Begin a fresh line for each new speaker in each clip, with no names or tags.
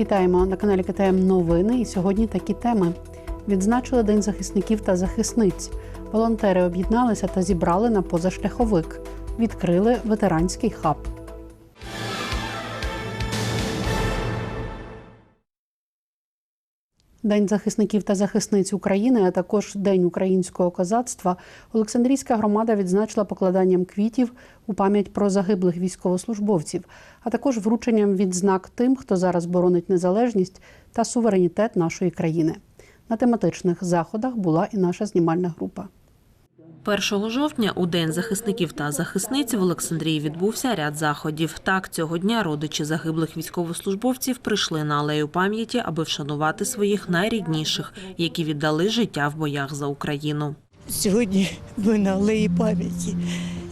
Вітаємо на каналі КТМ Новини. І сьогодні такі теми. Відзначили День захисників та захисниць. Волонтери об'єдналися та зібрали на позашляховик. Відкрили ветеранський хаб. День захисників та захисниць України, а також День українського козацтва. Олександрійська громада відзначила покладанням квітів у пам'ять про загиблих військовослужбовців, а також врученням відзнак тим, хто зараз боронить незалежність та суверенітет нашої країни. На тематичних заходах була і наша знімальна група.
1 жовтня у День захисників та захисниць в Олександрії відбувся ряд заходів. Так, цього дня родичі загиблих військовослужбовців прийшли на алею пам'яті, аби вшанувати своїх найрідніших, які віддали життя в боях за Україну.
Сьогодні ми на алеї пам'яті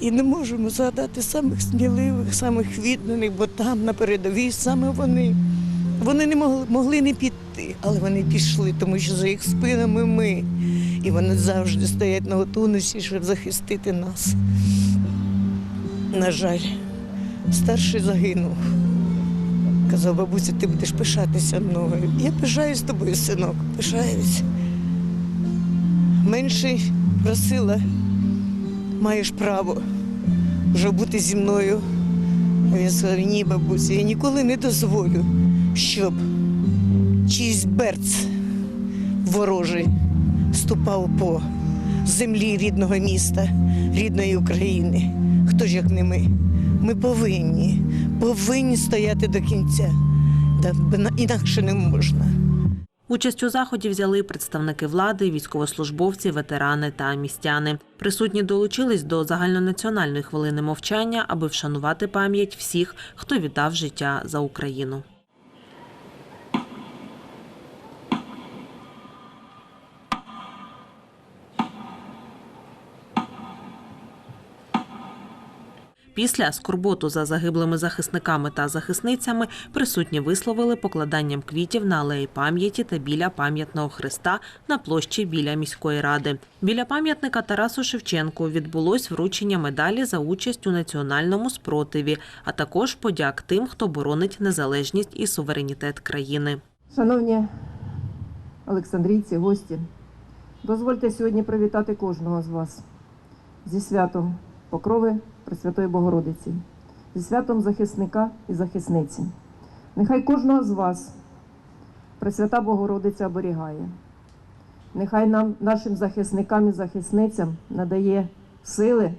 і не можемо згадати самих сміливих, самих відданих, бо там на передовій саме вони. Вони не могли, могли не піти, але вони пішли, тому що за їх спинами ми. І вони завжди стоять на готовності, щоб захистити нас. На жаль, старший загинув. Казав, бабуся, ти будеш пишатися мною. Я пишаюсь тобою, синок, пишаюсь. Менший просила, маєш право вже бути зі мною. Він сказав, ні, бабуся, я ніколи не дозволю, щоб чийсь берц ворожий ступав по землі рідного міста, рідної України. Хто ж як не ми? Ми повинні, повинні стояти до кінця. Інакше не можна.
Участь у заході взяли представники влади, військовослужбовці, ветерани та містяни. Присутні долучились до загальнонаціональної хвилини мовчання, аби вшанувати пам'ять всіх, хто віддав життя за Україну. Після скорботу за загиблими захисниками та захисницями присутні висловили покладанням квітів на алеї пам'яті та біля пам'ятного хреста на площі біля міської ради. Біля пам'ятника Тарасу Шевченку відбулось вручення медалі за участь у національному спротиві, а також подяк тим, хто боронить незалежність і суверенітет країни.
Шановні олександрійці, гості, дозвольте сьогодні привітати кожного з вас зі святом Покрови Пресвятої Богородиці, зі святом захисника і захисниці. Нехай кожного з вас Пресвята Богородиця оберігає. Нехай нам, нашим захисникам і захисницям надає сили,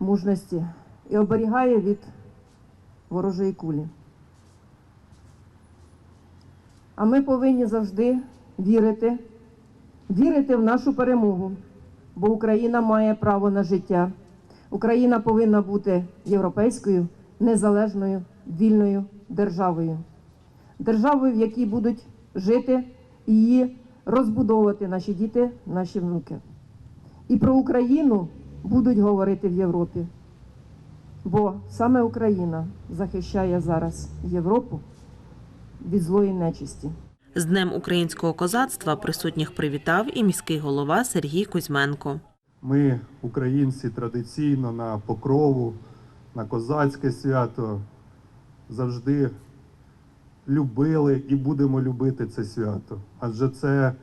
мужності і оберігає від ворожої кулі. А ми повинні завжди вірити, вірити в нашу перемогу, бо Україна має право на життя. Україна повинна бути європейською, незалежною, вільною державою. Державою, в якій будуть жити і її розбудовувати наші діти, наші внуки. І про Україну будуть говорити в Європі. Бо саме Україна захищає зараз Європу від злої нечисті.
З Днем українського козацтва присутніх привітав і міський голова Сергій Кузьменко.
Ми, українці, традиційно на покрову, на козацьке свято завжди любили і будемо любити це свято. Адже це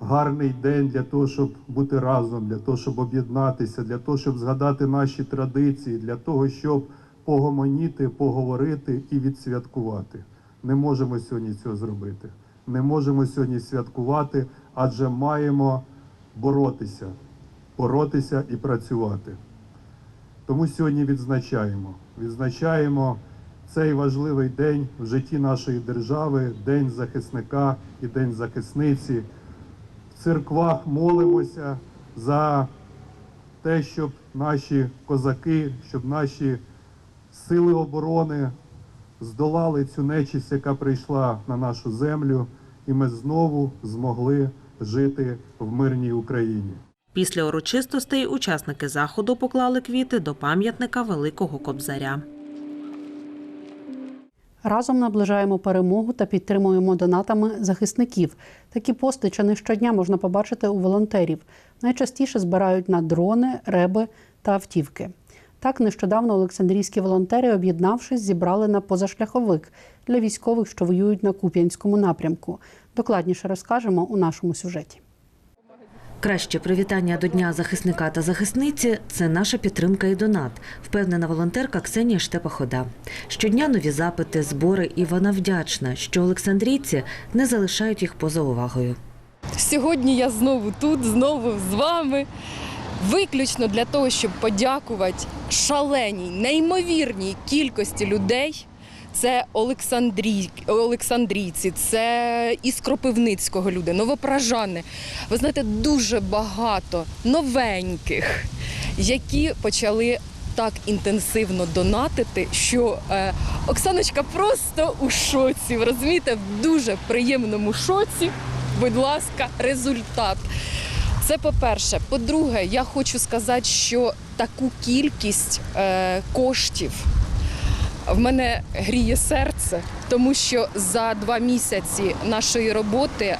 гарний день для того, щоб бути разом, для того, щоб об'єднатися, для того, щоб згадати наші традиції, для того, щоб погомоніти, поговорити і відсвяткувати. Не можемо сьогодні цього зробити. Не можемо сьогодні святкувати, адже маємо боротися боротися і працювати. Тому сьогодні відзначаємо. Відзначаємо цей важливий день в житті нашої держави, День захисника і День захисниці. В церквах молимося за те, щоб наші козаки, щоб наші сили оборони здолали цю нечисть, яка прийшла на нашу землю, і ми знову змогли жити в мирній Україні.
Після урочистостей учасники заходу поклали квіти до пам'ятника Великого Кобзаря.
Разом наближаємо перемогу та підтримуємо донатами захисників. Такі пости не щодня можна побачити у волонтерів. Найчастіше збирають на дрони, реби та автівки. Так, нещодавно Олександрійські волонтери, об'єднавшись, зібрали на позашляховик для військових, що воюють на Куп'янському напрямку. Докладніше розкажемо у нашому сюжеті.
Краще привітання до Дня захисника та захисниці це наша підтримка і донат, впевнена волонтерка Ксенія Штепахода. Щодня нові запити, збори, і вона вдячна, що олександрійці не залишають їх поза увагою.
Сьогодні я знову тут, знову з вами. Виключно для того, щоб подякувати шаленій, неймовірній кількості людей. Це Олександрій, Олександрійці, це із Кропивницького люди, новопражани. Ви знаєте, дуже багато новеньких, які почали так інтенсивно донатити, що е, Оксаночка просто у шоці. Розумієте, в дуже приємному шоці. Будь ласка, результат. Це по-перше. По-друге, я хочу сказати, що таку кількість е, коштів в мене гріє серце, тому що за два місяці нашої роботи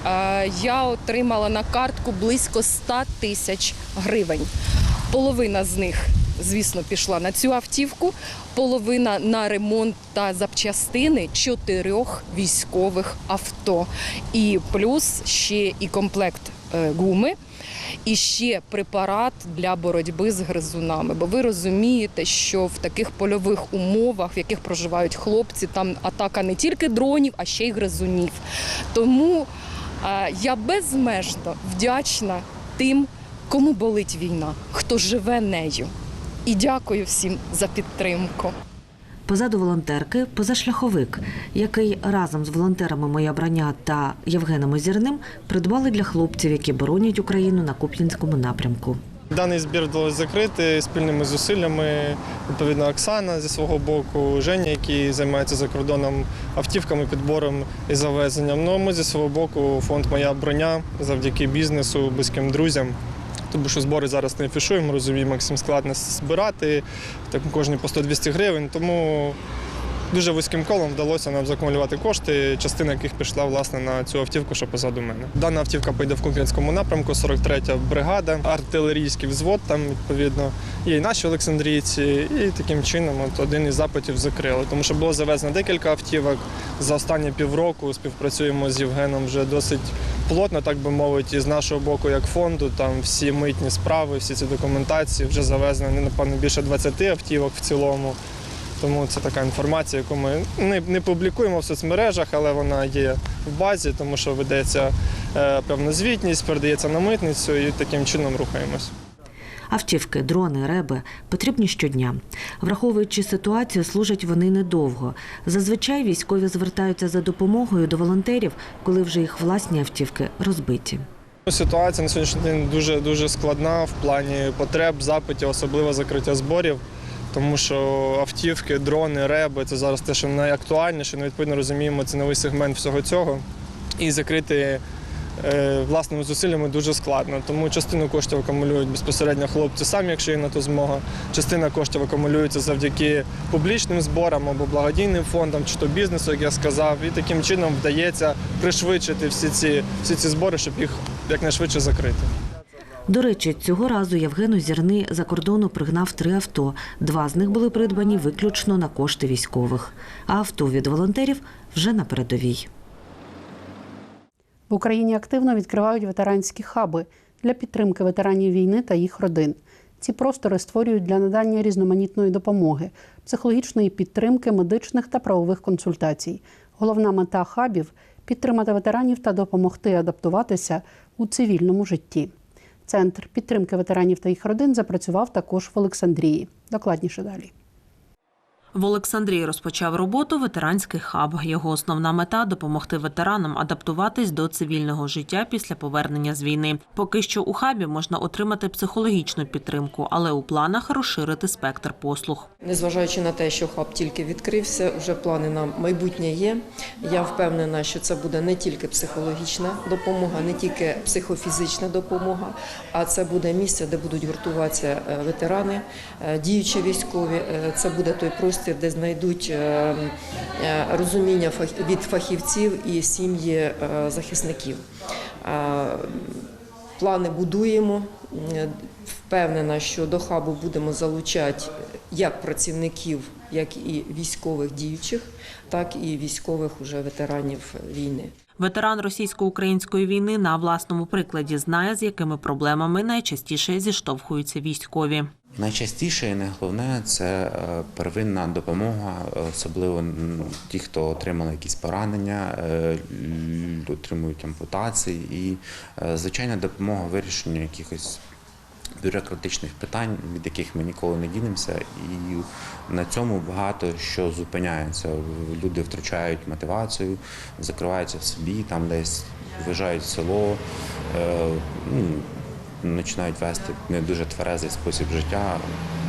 я отримала на картку близько 100 тисяч гривень. Половина з них, звісно, пішла на цю автівку, половина на ремонт та запчастини чотирьох військових авто. І плюс ще і комплект е, гуми. І ще препарат для боротьби з гризунами. Бо ви розумієте, що в таких польових умовах, в яких проживають хлопці, там атака не тільки дронів, а ще й гризунів. Тому е, я безмежно вдячна тим, кому болить війна, хто живе нею. І дякую всім за підтримку.
Позаду волонтерки позашляховик, який разом з волонтерами Моя броня та Євгеном Озірним придбали для хлопців, які боронять Україну на Куп'янському напрямку.
Даний збір вдалося закрити спільними зусиллями. Відповідно, Оксана зі свого боку, Женя, які займаються за кордоном автівками, підбором і завезенням. Ну а ми зі свого боку, фонд Моя броня завдяки бізнесу, близьким друзям. Тому що збори зараз не афішуємо, розуміємо, як всім складно збирати, так кожні по 100-200 гривень. Тому дуже вузьким колом вдалося нам закумулювати кошти, частина яких пішла власне на цю автівку, що позаду мене. Дана автівка поїде в Куп'янському напрямку, 43-я бригада, артилерійський взвод там відповідно. Є і наші Олександрійці, і таким чином от один із запитів закрили. Тому що було завезено декілька автівок. За останні півроку співпрацюємо з Євгеном вже досить плотно, так би мовити, і з нашого боку, як фонду. Там всі митні справи, всі ці документації вже завезено напевно більше 20 автівок в цілому. Тому це така інформація, яку ми не, не публікуємо в соцмережах, але вона є в базі, тому що ведеться е, певна звітність, передається на митницю і таким чином рухаємось.
Автівки, дрони, реби потрібні щодня. Враховуючи ситуацію, служать вони недовго. Зазвичай військові звертаються за допомогою до волонтерів, коли вже їх власні автівки розбиті.
Ситуація на сьогоднішній день дуже дуже складна в плані потреб, запитів, особливо закриття зборів. Тому що автівки, дрони, реби це зараз те, що найактуальніше. Ми відповідно розуміємо ціновий сегмент всього цього. І закрити власними зусиллями дуже складно. Тому частину коштів акумулюють безпосередньо хлопці самі, якщо є на то змога. Частина коштів акумулюється завдяки публічним зборам або благодійним фондам, чи то бізнесу, як я сказав. І таким чином вдається пришвидшити всі ці, всі ці збори, щоб їх якнайшвидше закрити.
До речі, цього разу Євген Озірний за кордону пригнав три авто. Два з них були придбані виключно на кошти військових, а авто від волонтерів вже на передовій.
В Україні активно відкривають ветеранські хаби для підтримки ветеранів війни та їх родин. Ці простори створюють для надання різноманітної допомоги, психологічної підтримки, медичних та правових консультацій. Головна мета хабів підтримати ветеранів та допомогти адаптуватися у цивільному житті. Центр підтримки ветеранів та їх родин запрацював також в Олександрії. Докладніше далі.
В Олександрії розпочав роботу ветеранський хаб. Його основна мета допомогти ветеранам адаптуватись до цивільного життя після повернення з війни. Поки що у хабі можна отримати психологічну підтримку, але у планах розширити спектр послуг.
Незважаючи на те, що хаб тільки відкрився, вже плани на майбутнє є. Я впевнена, що це буде не тільки психологічна допомога, не тільки психофізична допомога, а це буде місце, де будуть гуртуватися е, ветерани, е, діючі військові. Е, Це буде той простір, де знайдуть е, е, розуміння від фахівців і сім'ї е, захисників. Плани будуємо. Впевнена, що до хабу будемо залучати як працівників, як і військових діючих, так і військових уже ветеранів війни.
Ветеран російсько-української війни на власному прикладі знає, з якими проблемами найчастіше зіштовхуються військові.
Найчастіше і найголовне це е, первинна допомога, особливо ті, хто отримали якісь поранення, е, отримують ампутації, і е, звичайна допомога в вирішенню якихось бюрократичних питань, від яких ми ніколи не дінемося, і на цьому багато що зупиняється. Люди втрачають мотивацію, закриваються в собі, там десь виїжджають в село. ну, починають вести не дуже тверезий спосіб життя.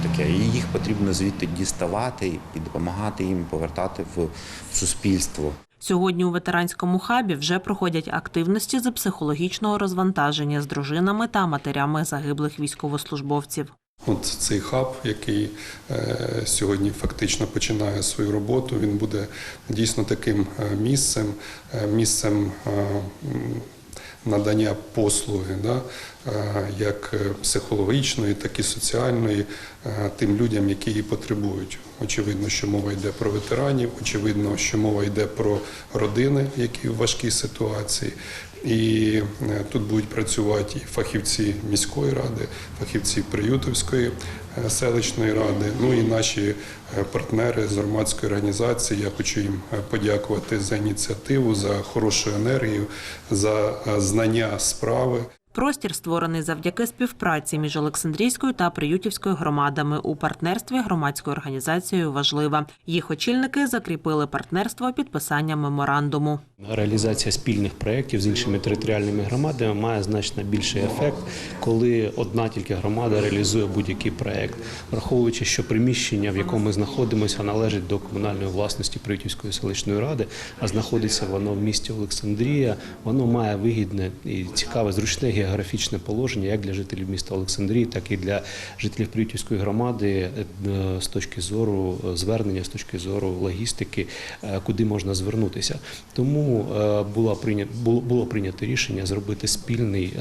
Таке. І їх потрібно звідти діставати і допомагати їм повертати в суспільство.
Сьогодні у ветеранському хабі вже проходять активності з психологічного розвантаження з дружинами та матерями загиблих військовослужбовців.
От цей хаб, який е, сьогодні фактично починає свою роботу, він буде дійсно таким е, місцем, е, місцем е, надання послуги, да, е, як е, психологічної, так і соціальної е, тим людям, які її потребують. Очевидно, що мова йде про ветеранів, очевидно, що мова йде про родини, які в важкій ситуації. І е, тут будуть працювати і фахівці міської ради, фахівці Приютовської е, селищної ради, ну і наші е, партнери з громадської організації. Я хочу їм подякувати за ініціативу, за хорошу енергію, за знання справи.
Простір створений завдяки співпраці між Олександрійською та Приютівською громадами у партнерстві громадською організацією важлива. Їх очільники закріпили партнерство підписанням меморандуму.
Реалізація спільних проєктів з іншими територіальними громадами має значно більший ефект, коли одна тільки громада реалізує будь-який проєкт, враховуючи, що приміщення, в якому ми знаходимося, належить до комунальної власності Приютівської селищної ради, а знаходиться воно в місті Олександрія. Воно має вигідне і цікаве, зручне географічне положення як для жителів міста Олександрії, так і для жителів Приютівської громади е, з точки зору е, звернення, з точки зору логістики, е, куди можна звернутися. Тому було прийнято було, прийнято рішення зробити спільний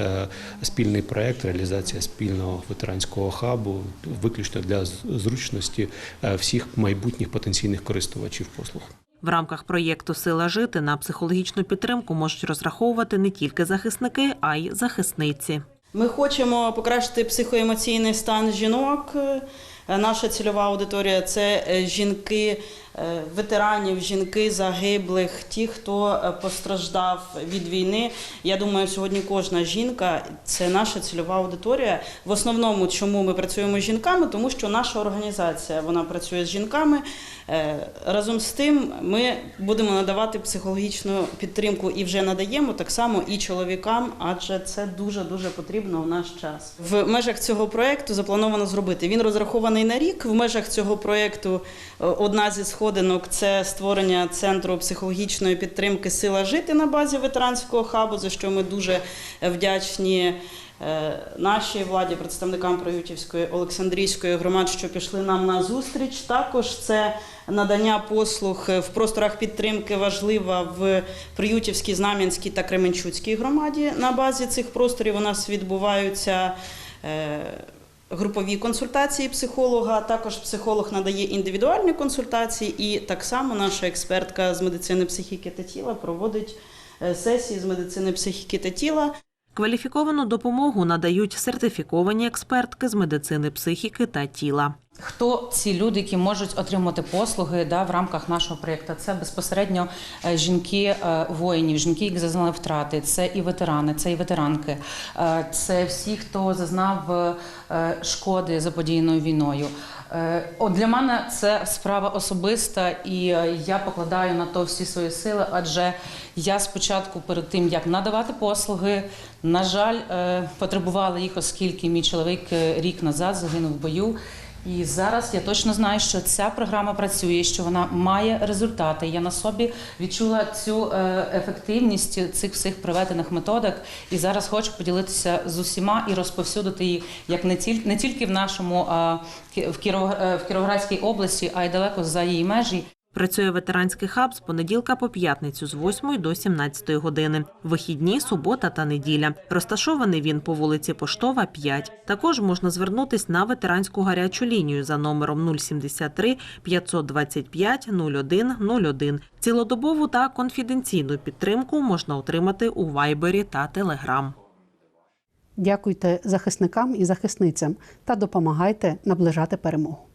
спільний проект, реалізація спільного ветеранського хабу, виключно для зручності всіх майбутніх потенційних користувачів послуг.
В рамках проєкту Сила жити на психологічну підтримку можуть розраховувати не тільки захисники, а й захисниці.
Ми хочемо покращити психоемоційний стан жінок. Наша цільова аудиторія це е, жінки ветеранів, жінки загиблих, ті, хто е, постраждав від війни. Я думаю, сьогодні кожна жінка це наша цільова аудиторія. В основному, чому ми працюємо з жінками, тому що наша організація вона працює з жінками. Е, Разом з тим, ми будемо надавати психологічну підтримку і вже надаємо так само і чоловікам, адже це дуже дуже потрібно в наш час. В межах цього проекту заплановано зробити. Він розрахований на рік. В межах цього проекту е, одна зі сходинок це створення центру психологічної підтримки Сила жити на базі ветеранського хабу, за що ми дуже вдячні. е, Нашій владі, представникам Проютівської Олександрійської громад, що пішли нам на зустріч. Також це надання послуг в просторах підтримки важлива в Приютівській, Знам'янській та Кременчуцькій громаді. На базі цих просторів у нас відбуваються. Групові консультації психолога, також психолог надає індивідуальні консультації, і так само наша експертка з медицини психіки та тіла проводить е, сесії з медицини психіки та тіла.
Кваліфіковану допомогу надають сертифіковані експертки з медицини психіки та тіла.
Хто ці люди, які можуть отримати послуги да, в рамках нашого проєкту? Це безпосередньо е, жінки е, воїнів, жінки, які зазнали втрати, це і ветерани, це і ветеранки, е, це всі, хто зазнав шкоди заподіяною війною. Е, От для мене це справа особиста, і е, я покладаю на то всі свої сили, адже я спочатку перед тим як надавати послуги, на жаль, е, потребувала їх, оскільки мій чоловік рік назад загинув в бою. І зараз я точно знаю, що ця програма працює, що вона має результати. Я на собі відчула цю е, ефективність цих всіх проведених методик, і зараз хочу поділитися з усіма і розповсюдити їх як не тільки не тільки в нашому е, в Кіровоградській області, а й далеко за її межі.
Працює ветеранський хаб з понеділка по п'ятницю з 8 до 17 години. Вихідні, субота та неділя. Розташований він по вулиці Поштова, 5. Також можна звернутись на ветеранську гарячу лінію за номером 073 525 01 01. Цілодобову та конфіденційну підтримку можна отримати у Вайбері та Телеграм.
Дякуйте захисникам і захисницям та допомагайте наближати перемогу.